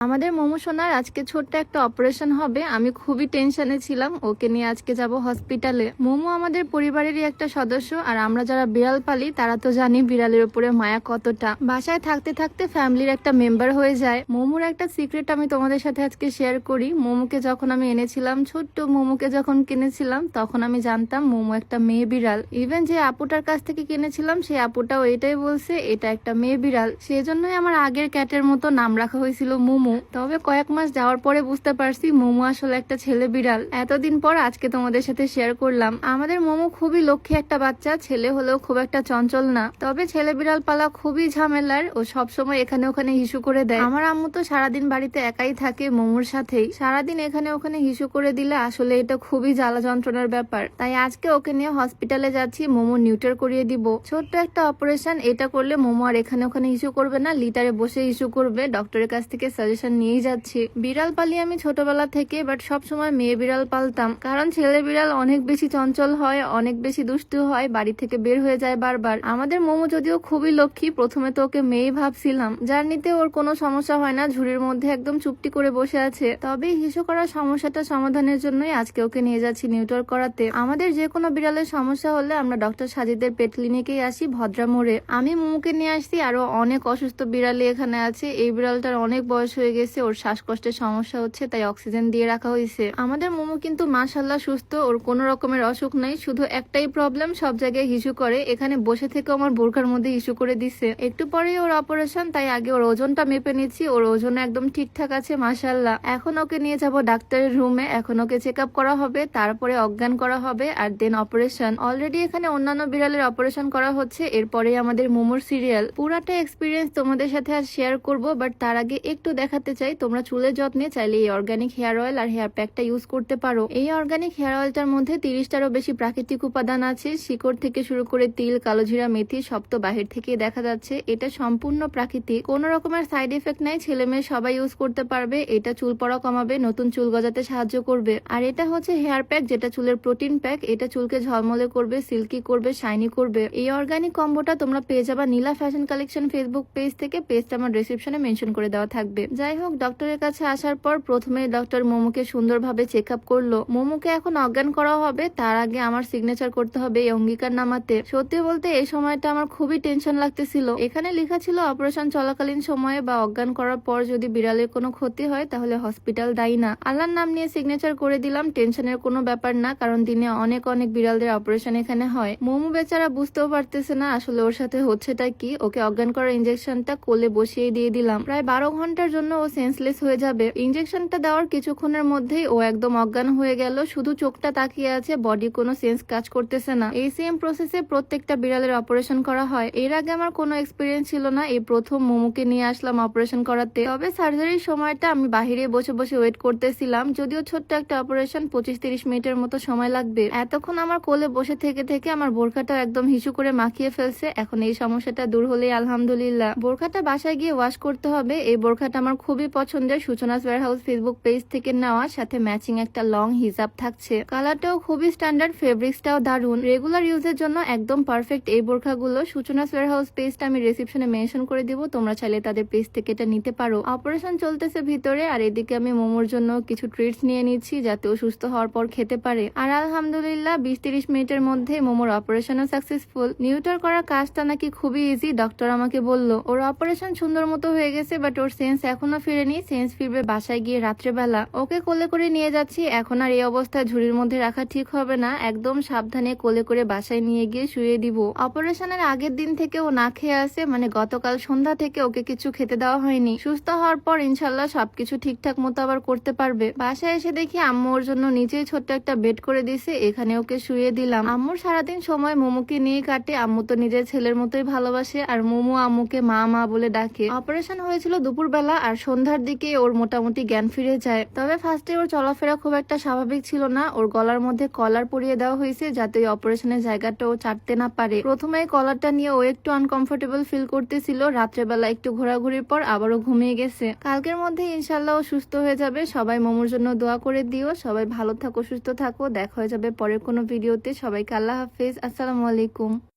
আমাদের মোমো সোনার আজকে ছোট্ট একটা অপারেশন হবে। আমি খুবই টেনশনে ছিলাম, ওকে নিয়ে আজকে যাব হসপিটালে। মোমো আমাদের পরিবারেরই একটা সদস্য, আর আমরা যারা বিড়াল পালি, তারা তো জানি বিড়ালের উপরে মায়া কতটা। বাসায় থাকতে থাকতে ফ্যামিলির একটা মেম্বার হয়ে যায়। মোমোর একটা সিক্রেট আমি তোমাদের সাথে আজকে শেয়ার করি। মোমোকে যখন আমি এনেছিলাম, ছোট্ট মোমোকে যখন কিনেছিলাম, তখন আমি জানতাম মোমো একটা মেয়ে বিড়াল। ইভেন যে আপুটার কাছ থেকে কিনেছিলাম, সেই আপুটাও এটাই বলছে, এটা একটা মেয়ে বিড়াল। সেজন্যই আমার আগের ক্যাটের মতো নাম রাখা হয়েছিল মোমো। তবে কয়েক মাস যাওয়ার পরে বুঝতে পারছি মোমো আসলে একটা ছেলে বিড়াল। এতদিন পর আজকে তোমাদের সাথে শেয়ার করলাম। আমাদের মোমো খুবই লক্ষ্মী একটা বাচ্চা, ছেলে হলেও খুব একটা চঞ্চল না। তবে ছেলে বিড়াল পালা খুবই ঝামেলার ও সবসময় এখানে ওখানে হিসু করে দেয়। আমার আম্মু তো সারাদিন বাড়িতে একাই থাকে মোমোর সাথেই। সারাদিন এখানে ওখানে হিসু করে দিলে আসলে এটা খুবই জ্বালা যন্ত্রণার ব্যাপার। তাই আজকে ওকে নিয়ে হসপিটালে যাচ্ছি, মোমো নিউটার করিয়ে দিব। ছোট্ট একটা অপারেশন এটা করলে মোমো আর এখানে ওখানে ইস্যু করবে না লিটারে বসে ইস্যু করবে ডক্টরের কাছ থেকে সাজেশন নিয়েই যাচ্ছি। বিড়াল পালি আমি ছোটবেলা থেকে বাট সব সময় মেয়ে বিড়াল পালতাম। কারণ ছেলে বিড়াল অনেক বেশি চঞ্চল হয়, অনেক বেশি দুষ্টু হয়, বাড়ি থেকে বের হয়ে যায় বারবার। আমাদের মোমো যদিও খুবই লক্ষ্মী, প্রথমে তো ওকে মেয়েই ভাবছিলাম। জার্নিতে ওর কোনো সমস্যা হয় না, ঝুড়ির মধ্যে একদম চুপটি করে বসে আছে। তবে হিসু করার সমস্যাটা সমাধানের জন্যই আজকে ওকে নিয়ে যাচ্ছি নিউটার করাতে। আমাদের যে কোনো বিড়ালের সমস্যা হলে আমরা ডক্টর সাজিদের পেট ক্লিনিকেই আসি, ভদ্রা মোড়ে। আমি মোমোকে নিয়ে আসছি আরও অনেক অসুস্থ বিড়ালি এখানে আছে। এই বিড়ালটার অনেক বয়স হয়ে গেছে, ওর শ্বাসকষ্টের সমস্যা হচ্ছে, তাই অক্সিজেন দিয়ে রাখা হয়েছে। আমাদের মোমো কিন্তু মাশাল্লাহ সুস্থ, ওর কোনো রকমের অসুখ নাই, শুধু একটাই প্রবলেম সব জায়গায় হিসু করে। এখানে বসে থেকে আমার বোরখার মধ্যে ইস্যু করে দিছে। একটু পরে ওর অপারেশন তাই আগে ওর ওজনটা মেপে নিচ্ছি, ওর ওজন একদম ঠিকঠাক আছে মাশাল্লাহ এখন ওকে নিয়ে যাব ডাক্তারের রুমে এখন ওকে চেক করা হবে, তারপরে অজ্ঞান করা হবে, আর দেন অপারেশন অলরেডি এখানে অন্যান্য বিড়ালের অপারেশন করা হচ্ছে এরপরে আমাদের মোমোর সিরিয়াল পুরাটা এক্সপিরিয়েন্স তোমাদের সাথে আর শেয়ার করব বাট তার আগে একটু দেখাতে চাই, তোমরা চুলের যত্নে চাইলে এই অর্গানিক হেয়ার অয়েল আর হেয়ার প্যাকটা ইউজ করতে পারো। এই অর্গানিক হেয়ার অয়েলটার মধ্যে তিরিশটারও বেশি প্রাকৃতিক উপাদান আছে। শিকড় থেকে শুরু করে তিল, কালোজিরা, মেথি সব তো বাহির থেকে দেখা যাচ্ছে। এটা সম্পূর্ণ প্রাকৃতিক। কোন রকমের সাইড এফেক্ট নাই ছেলে মেয়ে সবাই ইউজ করতে পারবে। এটা চুল পড়া কমাবে, নতুন চুল গজাতে সাহায্য করবে। আর এটা হচ্ছে হেয়ার প্যাক যেটা চুলের প্রোটিন প্যাক এটা চুলকে ঝলমলে করবে সিল্কি করবে শাইনি করবে। এই অর্গানিক কম্বোটা তোমরা পেয়ে যাবা Nila fashion collection Facebook page থেকে। পেজটা আমার ডিসক্রিপশনে মেনশন করে দেওয়া থাকবে। যাই হোক ডক্টরের কাছে আসার পর প্রথমে ডক্টর মোমোকে সুন্দরভাবে চেক আপ করল। মোমোকে এখন অজ্ঞান করা হবে, তার আগে আমার সিগনেচার করতে হবে এই অঙ্গীকার নামাতে। সত্যি বলতে, এই সময়টা আমার খুবই টেনশন লাগতেছিল। এখানে লেখা ছিল, অপারেশন চলাকালীন সময়ে বা অজ্ঞান করার পর যদি বিড়ালের কোনো ক্ষতি হয়, তাহলে হসপিটাল দায়ী না। আল্লাহর নাম নিয়ে সিগনেচার করে দিলাম টেনশনের কোনো ব্যাপার না, কারণ দিনে অনেক অনেক বিড়ালদের অপারেশন এখানে হয়। মোমো বেচারা বুঝতেও পারতেছে না, আসলে ওর সাথে হচ্ছেটা কি? ওকে অজ্ঞান করার ইঞ্জেকশনটা কোলে বসিয়ে দিয়ে দিলাম। প্রায় বারো ঘণ্টার জন্য ও সেন্সলেস হয়ে যাবে। ইঞ্জেকশনটা দেওয়ার কিছুক্ষণের মধ্যেই ও একদম অজ্ঞান হয়ে গেল। শুধু চোখটা তাকিয়ে আছে বডি কোনো সেন্স কাজ করতেছে না। এই সেম প্রসেসে প্রত্যেকটা বিড়ালের অপারেশন করা হয়। এর আগে আমার কোনো এক্সপিরিয়েন্স ছিল না। এই প্রথম মোমোকে নিয়ে আসলাম অপারেশন করাতে। তবে সার্জারির সময়টা আমি বাহিরে বসে বসে ওয়েট করতেছিলাম। যদিও ছোট্ট একটা অপারেশন পঁচিশ তিরিশ মিনিটের মতো সময় লাগবে। এতক্ষণ আমার কোলে বসে থেকে থেকে আমার বোরখাটা একদম হিসু করে মাখিয়ে ফেলছে। এখন এই সমস্যাটা দূর হলেই আলহামদুলিল্লাহ। বোরখাটা বাসায় গিয়ে ওয়াশ করতে হবে। এই বোরখাটা আমার খুবই পছন্দের সূচনাস ওয়ার হাউস ফেসবুক পেজ থেকে নেওয়া সাথে ম্যাচিং একটা লং হিজাব থাকছে। কালারটাও খুবই স্ট্যান্ডার্ড ফেব্রিক্সটাও দারুণ রেগুলার ইউজের জন্য একদম পারফেক্ট এই বোরখাগুলো। সূচনাস ওয়ার হাউস পেজটা আমি রিসেপশনে মেনশন করে দিব, তোমরা চাইলে তাদের পেজ থেকে এটা নিতে পারো। অপারেশন চলতেছে ভিতরে, আর এদিকে আমি মোমোর জন্য কিছু ট্রিটস নিয়ে নিচ্ছি, যাতে ও সুস্থ হওয়ার পর খেতে পারে। আর আলহামদুলিল্লাহ, বিশ তিরিশ মিনিটের মধ্যে মোমোর অপারেশনও সাকসেসফুল নিউটার করার কাজটা নাকি খুবই ইজি ডক্টর আমাকে বলল। ওর অপারেশন সুন্দর মতো হয়ে গেছে বাট ওর সেন্স এখনও ফিরেনি সেন্স ফিরবে বাসায় গিয়ে রাত্রেবেলা। ওকে কোলে করে নিয়ে যাচ্ছি, এখন আর এই অবস্থায় ঝুড়ির মধ্যে রাখা ঠিক হবে না। একদম সাবধানে কোলে করে বাসায় নিয়ে গিয়ে শুয়ে দিব। অপারেশনের আগের দিন থেকে ও না খেয়ে আসে মানে গতকাল সন্ধ্যা থেকে ওকে কিছু খেতে দেওয়া হয়নি। সুস্থ হওয়ার পর ইনশাল্লাহ সবকিছু ঠিকঠাক মতো আবার করতে পারবে। বাসায় এসে দেখি আম্মু ওর জন্য নিচেই ছোট্ট একটা বেড করে দিছে এখানে ওকে শুয়ে দিলাম। আম্মুর সারাদিন সময় মোমোকে নিয়ে কাটে। আম্মু তো নিজের ছেলের মতোই ভালোবাসে, আর মোমো আম্মুকে মা মা বলে ডাকে। অপারেশন হয়েছিল দুপুরবেলা, আর সন্ধ্যার দিকে ওর মোটামুটি জ্ঞান ফিরে যায়। তবে ফার্স্টে ওর চলাফেরা খুব একটা স্বাভাবিক ছিল না। ওর গলার মধ্যে কলার পরিয়ে দেওয়া হয়েছে যাতে ওই অপারেশনের জায়গাটা ও চাটতে না পারে। প্রথমে কলারটা নিয়ে ও একটু আনকমফোর্টেবল ফিল করতেছিল। রাত্রেবেলা একটু ঘোরাঘুরির পর আবারও ঘুমিয়ে গেছে। কালকের মধ্যে ইনশাল্লাহ ও সুস্থ হয়ে যাবে। সবাই মোমোর জন্য দোয়া করে দিও। সবাই ভালো থাকো, সুস্থ থাকো। দেখা হয়ে যাবে পরের কোনো ভিডিওতে সবাইকে আল্লাহ হাফিজ। আসসালামু আলাইকুম।